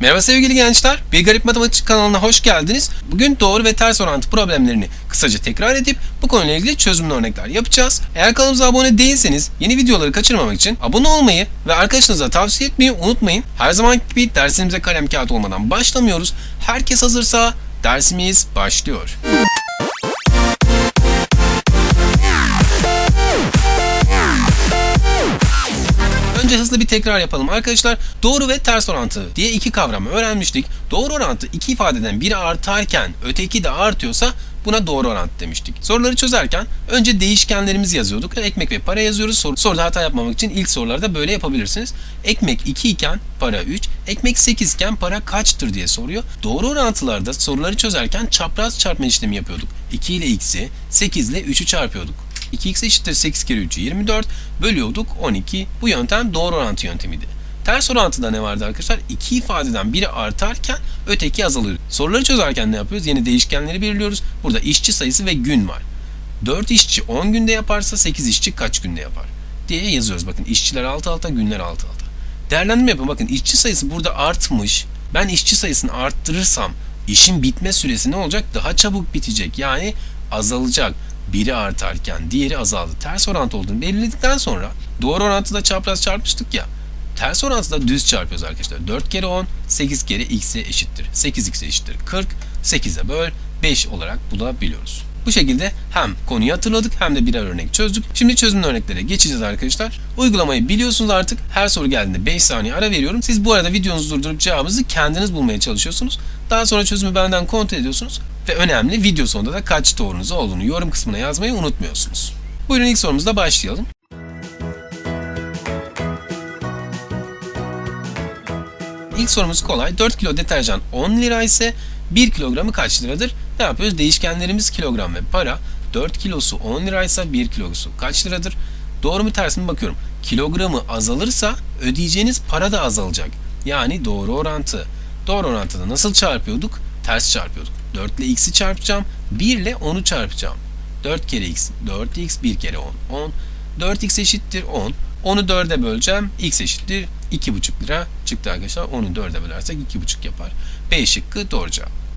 Merhaba sevgili gençler. Bir Garip Matematik kanalına hoş geldiniz. Bugün doğru ve ters orantı problemlerini kısaca tekrar edip bu konuyla ilgili çözümlü örnekler yapacağız. Eğer kanalımıza abone değilseniz yeni videoları kaçırmamak için abone olmayı ve arkadaşınıza tavsiye etmeyi unutmayın. Her zaman gibi dersimize kalem kağıt olmadan başlamıyoruz. Herkes hazırsa dersimiz başlıyor. Önce hızlı bir tekrar yapalım arkadaşlar. Doğru ve ters orantı diye iki kavramı öğrenmiştik. Doğru orantı iki ifadeden biri artarken öteki de artıyorsa buna doğru orantı demiştik. Soruları çözerken önce değişkenlerimizi yazıyorduk. Ekmek ve para yazıyoruz. Sor soruda hata yapmamak için ilk sorularda böyle yapabilirsiniz. Ekmek 2 iken para 3, ekmek 8 iken para kaçtır diye soruyor. Doğru orantılarda soruları çözerken çapraz çarpma işlemi yapıyorduk. 2 ile x'i, 8 ile 3'ü çarpıyorduk. 2x eşittir 8 kere 3'ü 24 bölüyorduk 12. Bu yöntem doğru orantı yöntemiydi. Ters orantıda ne vardı arkadaşlar? İki ifadeden biri artarken öteki azalıyor. Soruları çözerken ne yapıyoruz? Yeni değişkenleri belirliyoruz. Burada işçi sayısı ve gün var. 4 işçi 10 günde yaparsa 8 işçi kaç günde yapar? diye yazıyoruz. Bakın işçiler alt alta, günler alt alta. Değerlendirme yapın. Bakın işçi sayısı burada artmış. Ben işçi sayısını arttırırsam işin bitme süresi ne olacak? Daha çabuk bitecek. Yani azalacak. Biri artarken diğeri azaldı. Ters orantı olduğunu belirledikten sonra doğru orantıda çapraz çarpmıştık ya. Ters orantıda düz çarpıyoruz arkadaşlar. 4 kere 10, 8 kere x'e eşittir. 8x'e eşittir 40, 8'e böl 5 olarak bulabiliyoruz. Bu şekilde hem konuyu hatırladık hem de birer örnek çözdük. Şimdi çözümlü örneklere geçeceğiz arkadaşlar. Uygulamayı biliyorsunuz artık. Her soru geldiğinde 5 saniye ara veriyorum. Siz bu arada videonuzu durdurup cevabınızı kendiniz bulmaya çalışıyorsunuz. Daha sonra çözümü benden kontrol ediyorsunuz. Ve önemli video sonunda da kaç doğrunuz olduğunu yorum kısmına yazmayı unutmuyorsunuz. Buyurun ilk sorumuzla başlayalım. İlk sorumuz kolay. 4 kilo deterjan 10 lira ise 1 kilogramı kaç liradır? Ne yapıyoruz? Değişkenlerimiz kilogram ve para. 4 kilosu 10 liraysa 1 kilosu kaç liradır? Doğru mu ters mi bakıyorum. Kilogramı azalırsa ödeyeceğiniz para da azalacak. Yani doğru orantı. Doğru orantıda nasıl çarpıyorduk? Ters çarpıyorduk. 4 ile x'i çarpacağım. 1 ile 10'u çarpacağım. 4 kere x, 4x, 1 kere 10, 10. 4x eşittir 10. 10'u 4'e böleceğim. x eşittir 2,5 lira çıktı arkadaşlar. 10'u 4'e bölersek 2,5 yapar. B şıkkı doğru cevap.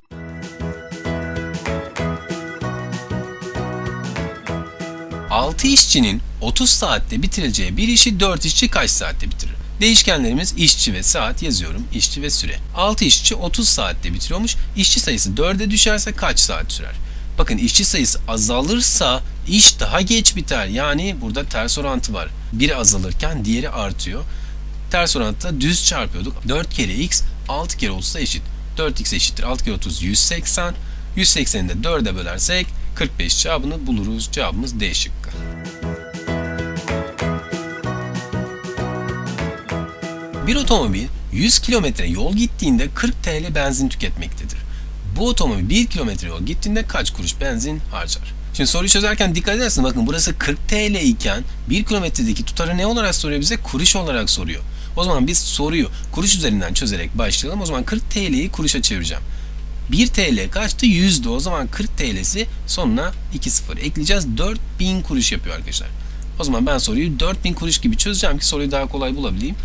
Altı işçinin 30 saatte bitireceği bir işi 4 işçi kaç saatte bitirir? Değişkenlerimiz işçi ve saat yazıyorum. İşçi ve süre. 6 işçi 30 saatte bitiriyormuş. İşçi sayısı 4'e düşerse kaç saat sürer? Bakın işçi sayısı azalırsa iş daha geç biter. Yani burada ters orantı var. Biri azalırken diğeri artıyor. Ters orantıda düz çarpıyorduk. 4 kere x 6 kere 30'a eşit. 4x eşittir 6 kere 30 180. 180'i de 4'e bölersek 45 cevabını buluruz. Cevabımız D şıkkı. Bir otomobil 100 kilometre yol gittiğinde 40 TL benzin tüketmektedir. Bu otomobil 1 kilometre yol gittiğinde kaç kuruş benzin harcar? Şimdi soruyu çözerken dikkat edersiniz bakın burası 40 TL iken 1 kilometredeki tutarı ne olarak soruyor bize? Kuruş olarak soruyor. O zaman biz soruyu kuruş üzerinden çözerek başlayalım. O zaman 40 TL'yi kuruşa çevireceğim. 1 TL kaçtı? 100'dü. O zaman 40 TL'si sonuna 2 sıfır ekleyeceğiz. 4000 kuruş yapıyor arkadaşlar. O zaman ben soruyu 4000 kuruş gibi çözeceğim ki soruyu daha kolay bulabileyim.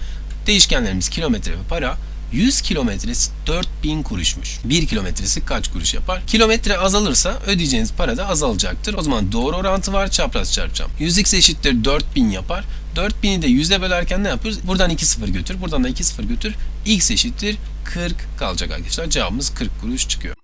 Değişkenlerimiz kilometre ve para. 100 kilometresi 4000 kuruşmuş. 1 kilometresi kaç kuruş yapar? Kilometre azalırsa ödeyeceğiniz para da azalacaktır. O zaman doğru orantı var çapraz çarpacağım. 100x eşittir 4000 yapar. 4000'i de 100'e bölerken ne yapıyoruz? Buradan 2 sıfır götür. Buradan da 2 sıfır götür. x eşittir 40 kalacak arkadaşlar. Cevabımız 40 kuruş çıkıyor.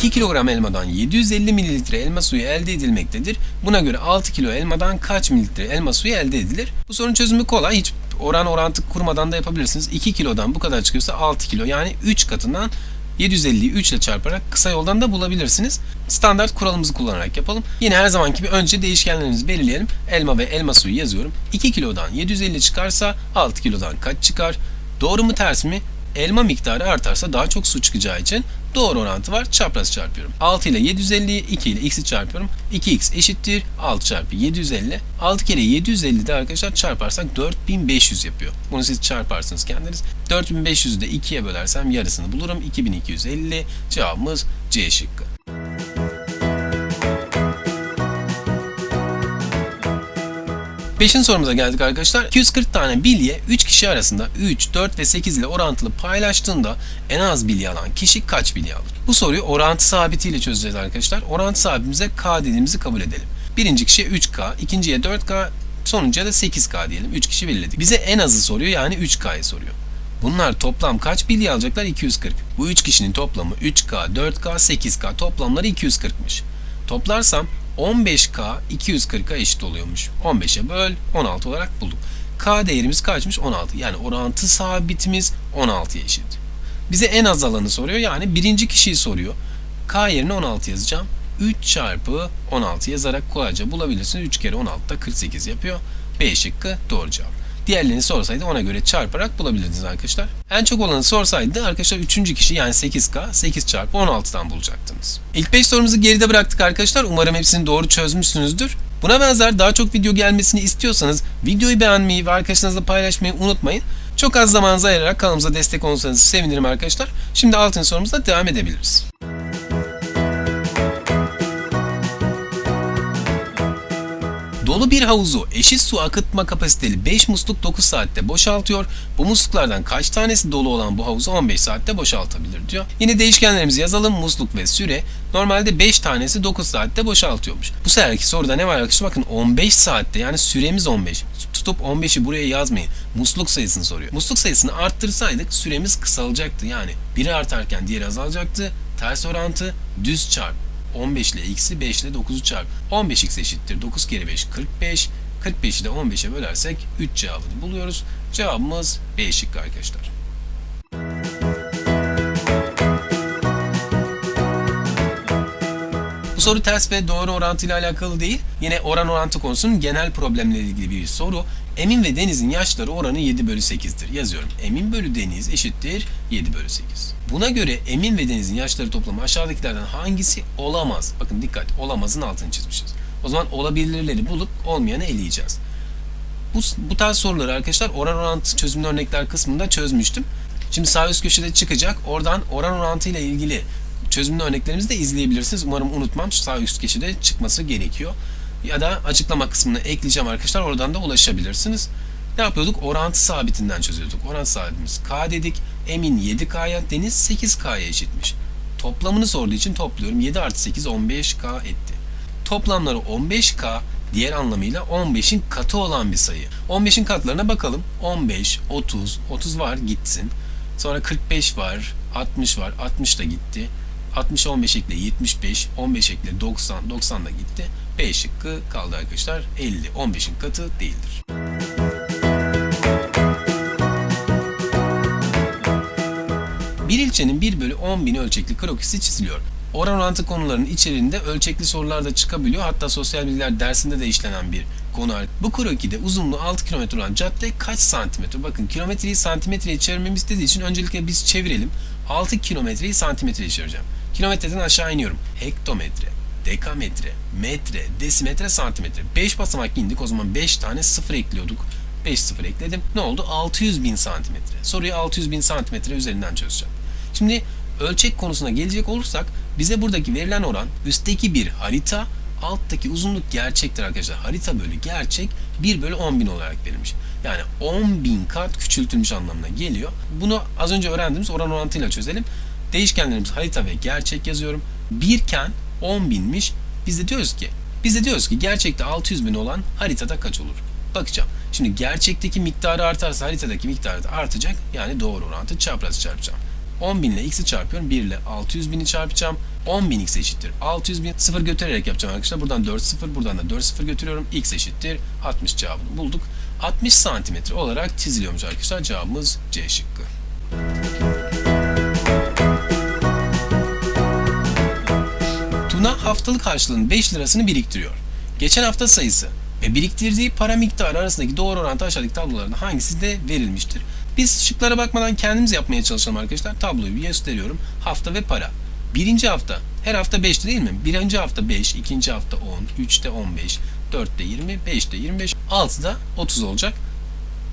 ...2 kilogram elmadan 750 mililitre elma suyu elde edilmektedir. Buna göre 6 kilo elmadan kaç mililitre elma suyu elde edilir? Bu sorunun çözümü kolay. Hiç oran orantı kurmadan da yapabilirsiniz. 2 kilodan bu kadar çıkıyorsa 6 kilo yani 3 katından 750'yi 3 ile çarparak kısa yoldan da bulabilirsiniz. Standart kuralımızı kullanarak yapalım. Yine her zamanki gibi önce değişkenlerimizi belirleyelim. Elma ve elma suyu yazıyorum. 2 kilodan 750 çıkarsa 6 kilodan kaç çıkar? Doğru mu ters mi? Elma miktarı artarsa daha çok su çıkacağı için doğru orantı var. Çapraz çarpıyorum. 6 ile 750'yi 2 ile x'i çarpıyorum. 2x eşittir 6 çarpı 750. 6 kere 750 de arkadaşlar çarparsak 4500 yapıyor. Bunu siz çarparsınız kendiniz. 4500'ü de 2'ye bölersem yarısını bulurum. 2250 cevabımız C şıkkı. Beşinci sorumuza geldik arkadaşlar. 240 tane bilye 3 kişi arasında 3, 4 ve 8 ile orantılı paylaştığında en az bilye alan kişi kaç bilye alır? Bu soruyu orantı sabitiyle çözeceğiz arkadaşlar. Orantı sabitimize K dediğimizi kabul edelim. Birinci kişiye 3K, ikinciye 4K, sonuncuya da 8K diyelim. 3 kişi belirledik. Bize en azı soruyor yani 3K'yı soruyor. Bunlar toplam kaç bilye alacaklar? 240. Bu 3 kişinin toplamı 3K, 4K, 8K toplamları 240'mış. Toplarsam 15K 240'a eşit oluyormuş. 15'e böl 16 olarak bulduk. K değerimiz kaçmış? 16. Yani orantı sabitimiz 16'ya eşit. Bize en az alanı soruyor. Yani birinci kişiyi soruyor. K yerine 16 yazacağım. 3 çarpı 16 yazarak kolayca bulabilirsiniz. 3 kere 16 da 48 yapıyor. B şıkkı doğru cevap. Diğerlerini sorsaydı ona göre çarparak bulabilirdiniz arkadaşlar. En çok olanı sorsaydı arkadaşlar 3. kişi yani 8K 8 çarpı 16'dan bulacaktınız. İlk 5 sorumuzu geride bıraktık arkadaşlar. Umarım hepsini doğru çözmüşsünüzdür. Buna benzer daha çok video gelmesini istiyorsanız videoyu beğenmeyi ve arkadaşlarınızla paylaşmayı unutmayın. Çok az zamanınızı ayırarak kanalımıza destek olursanız sevinirim arkadaşlar. Şimdi 6. sorumuzla devam edebiliriz. Dolu bir havuzu eşit su akıtma kapasiteli 5 musluk 9 saatte boşaltıyor. Bu musluklardan kaç tanesi dolu olan bu havuzu 15 saatte boşaltabilir diyor. Yine değişkenlerimizi yazalım. Musluk ve süre. Normalde 5 tanesi 9 saatte boşaltıyormuş. Bu seferki soruda ne var arkadaşlar? Bakın 15 saatte yani süremiz 15. Tutup 15'i buraya yazmayın. Musluk sayısını soruyor. Musluk sayısını arttırsaydık süremiz kısalacaktı. Yani biri artarken diğeri azalacaktı. Ters orantı düz çarp. 15 ile x'i 5 ile 9'u çarp. 15x eşittir 9 kere 5 45. 45'i de 15'e bölersek 3 cevabını buluyoruz. Cevabımız B şıkkı arkadaşlar. Bu soru ters ve doğru orantı ile alakalı değil. Yine oran orantı konusunun genel problemleriyle ilgili bir soru. Emin ve Deniz'in yaşları oranı 7 bölü 8'dir. Yazıyorum. Emin bölü Deniz eşittir 7 bölü 8. Buna göre Emin ve Deniz'in yaşları toplamı aşağıdakilerden hangisi olamaz? Bakın dikkat olamazın altını çizmişiz. O zaman olabilirleri bulup olmayanı eleyeceğiz. Bu, bu tarz soruları arkadaşlar oran orantı çözümlü örnekler kısmında çözmüştüm. Şimdi sağ üst köşede çıkacak. Oradan oran orantı ile ilgili çözümlü örneklerimizi de izleyebilirsiniz. Umarım unutmam. Sağ üst köşede çıkması gerekiyor. Ya da açıklama kısmına ekleyeceğim arkadaşlar. Oradan da ulaşabilirsiniz. Ne yapıyorduk? Orantı sabitinden çözüyorduk. Orantı sabitimiz K dedik. Emin 7K'ya, Deniz 8K'ya eşitmiş. Toplamını sorduğu için topluyorum. 7 artı 8 15K etti. Toplamları 15K diğer anlamıyla 15'in katı olan bir sayı. 15'in katlarına bakalım. 15, 30, 30 var gitsin. Sonra 45 var, 60 var, 60 da gitti. 60 15 ekle 75, 15 ekle 90, 90 da gitti. B şıkkı kaldı arkadaşlar. 50, 15'in katı değildir. Bir ilçenin 1 bölü 10 bin ölçekli krokisi çiziliyor. Oran orantı konularının içerisinde ölçekli sorular da çıkabiliyor. Hatta sosyal bilgiler dersinde de işlenen bir konu. Bu krokide uzunluğu 6 kilometre olan cadde kaç santimetre? Bakın kilometreyi santimetreye çevirmemiz istediği için öncelikle biz çevirelim. 6 kilometreyi santimetreye çevireceğim. Kilometreden aşağı iniyorum. Hektometre, dekametre, metre, desimetre, santimetre. 5 basamak indik. O zaman 5 tane sıfır ekliyorduk. 5 sıfır ekledim. Ne oldu? 600 bin santimetre. Soruyu 600 bin santimetre üzerinden çözeceğim. Şimdi ölçek konusuna gelecek olursak bize buradaki verilen oran üstteki bir harita alttaki uzunluk gerçektir arkadaşlar. Harita bölü gerçek 1 bölü 10 bin olarak verilmiş. Yani 10 bin kat küçültülmüş anlamına geliyor. Bunu az önce öğrendiğimiz oran orantıyla çözelim. Değişkenlerimiz harita ve gerçek yazıyorum. Birken 10 binmiş. Biz de diyoruz ki biz de diyoruz ki gerçekte 600 bin olan haritada kaç olur? Bakacağım. Şimdi gerçekteki miktarı artarsa haritadaki miktarı da artacak. Yani doğru orantı çapraz çarpacağım. 10 bin ile x'i çarpıyorum. 1 ile 600 bini çarpacağım. 10 bin x eşittir. 600 bin 0 götürerek yapacağım arkadaşlar. Buradan 4 0 buradan da 4 0 götürüyorum. x eşittir. 60 cevabını bulduk. 60 santimetre olarak çiziliyormuş arkadaşlar. Cevabımız C şıkkı. Tuna haftalık harçlığının 5 lirasını biriktiriyor. Geçen hafta sayısı ve biriktirdiği para miktarı arasındaki doğru orantı aşağıdaki tablolardan hangisi de verilmiştir? Biz şıklara bakmadan kendimiz yapmaya çalışalım arkadaşlar. Tabloyu bir gösteriyorum. Hafta ve para. Birinci hafta. Her hafta 5'ti değil mi? Birinci hafta 5, ikinci hafta 10, 3'te 15, 4'te 20, 5'te 25, 6'da 30 olacak.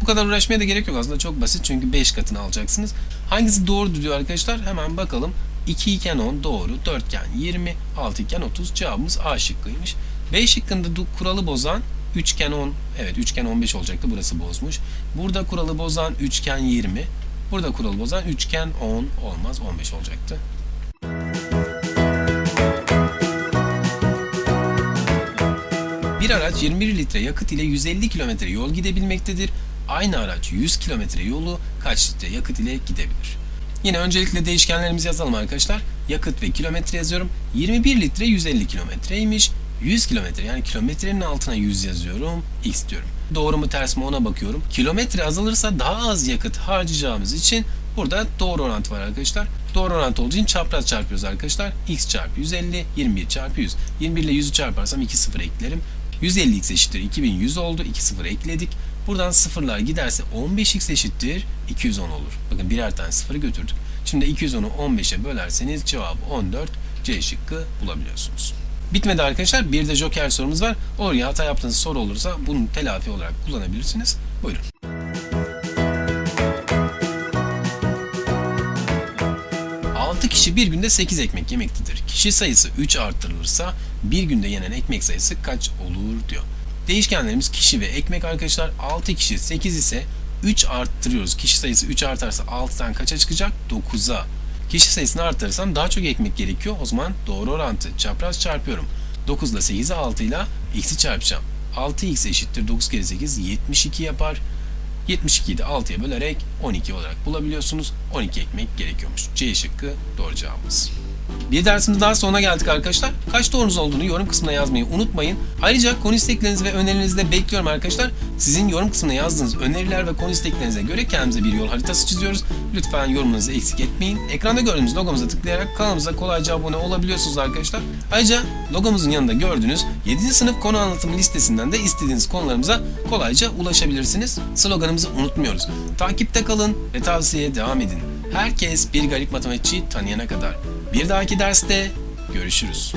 Bu kadar uğraşmaya da gerek yok aslında çok basit çünkü 5 katını alacaksınız. Hangisi doğru diyor arkadaşlar? Hemen bakalım. 2 iken 10 doğru, 4 iken 20, 6 iken 30 cevabımız A şıkkıymış. B şıkkında kuralı bozan Üçgen 10. Evet üçgen 15 olacaktı. Burası bozmuş. Burada kuralı bozan üçgen 20. Burada kuralı bozan üçgen 10 olmaz. 15 olacaktı. Bir araç 21 litre yakıt ile 150 kilometre yol gidebilmektedir. Aynı araç 100 kilometre yolu kaç litre yakıt ile gidebilir? Yine öncelikle değişkenlerimizi yazalım arkadaşlar. Yakıt ve kilometre yazıyorum. 21 litre 150 kilometreymiş. 100 kilometre yani kilometrenin altına 100 yazıyorum. X diyorum. Doğru mu ters mi ona bakıyorum. Kilometre azalırsa daha az yakıt harcayacağımız için burada doğru orantı var arkadaşlar. Doğru orantı olduğu için çapraz çarpıyoruz arkadaşlar. X çarpı 150, 21 çarpı 100. 21 ile 100'ü çarparsam 2 sıfır eklerim. 150x eşittir 2100 oldu. 2 sıfır ekledik. Buradan sıfırlar giderse 15x eşittir 210 olur. Bakın birer tane sıfırı götürdük. Şimdi 210'u 15'e bölerseniz cevabı 14 C şıkkı bulabiliyorsunuz. Bitmedi arkadaşlar. Bir de joker sorumuz var. Oraya hata yaptığınız soru olursa bunu telafi olarak kullanabilirsiniz. Buyurun. Kişi bir günde 8 ekmek yemektedir. Kişi sayısı 3 artırılırsa bir günde yenen ekmek sayısı kaç olur diyor. Değişkenlerimiz kişi ve ekmek arkadaşlar. 6 kişi 8 ise 3 arttırıyoruz. Kişi sayısı 3 artarsa 6'dan kaça çıkacak? 9'a. Kişi sayısını arttırırsam daha çok ekmek gerekiyor. O zaman doğru orantı. Çapraz çarpıyorum. 9 ile 8'i 6 ile x'i çarpacağım. 6x eşittir 9 kere 8 72 yapar. 72'yi de 6'ya bölerek 12 olarak bulabiliyorsunuz. 12 ekmek gerekiyormuş. C şıkkı doğru cevabımız. Bir dersimizin daha sonuna geldik arkadaşlar. Kaç doğrunuz olduğunu yorum kısmına yazmayı unutmayın. Ayrıca konu isteklerinizi ve önerilerinizi de bekliyorum arkadaşlar. Sizin yorum kısmına yazdığınız öneriler ve konu isteklerinize göre kendimize bir yol haritası çiziyoruz. Lütfen yorumlarınızı eksik etmeyin. Ekranda gördüğünüz logomuza tıklayarak kanalımıza kolayca abone olabiliyorsunuz arkadaşlar. Ayrıca logomuzun yanında gördüğünüz 7. sınıf konu anlatımı listesinden de istediğiniz konularımıza kolayca ulaşabilirsiniz. Sloganımızı unutmuyoruz. Takipte kalın ve tavsiyeye devam edin. Herkes bir garip matematikçi tanıyana kadar. Bir dahaki derste görüşürüz.